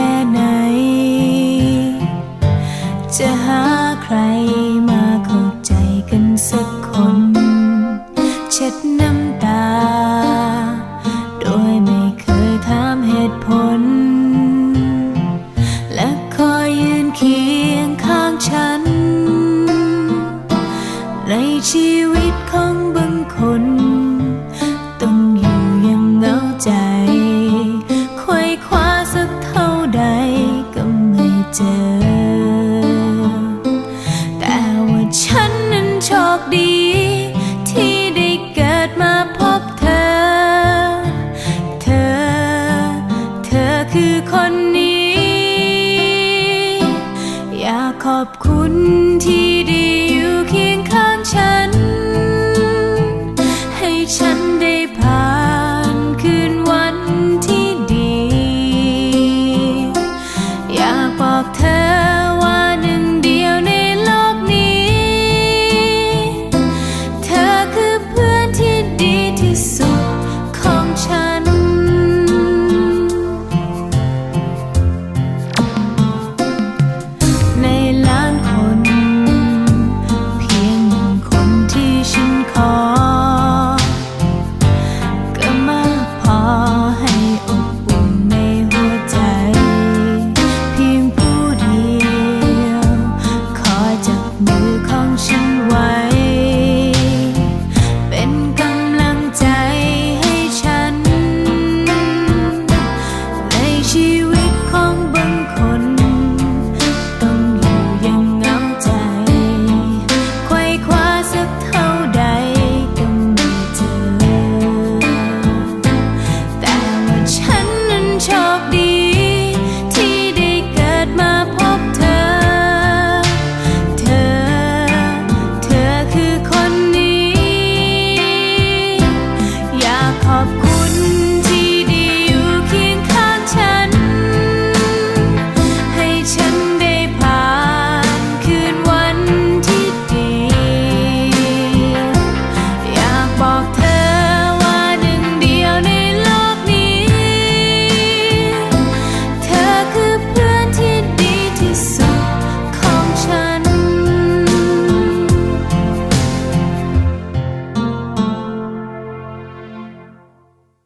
แค่ไหน จะหาใครมาเข้าใจกันสักคน เช็ดน้ำตา โดยไม่เคยถามเหตุผล และคอยยืนเคียงข้างฉัน ในชีวิตของ ขอบคุณที่ดีอยู่เคียงข้างฉัน ให้ฉันได้ผ่านคืนวันที่ดี อยากบอกเธอ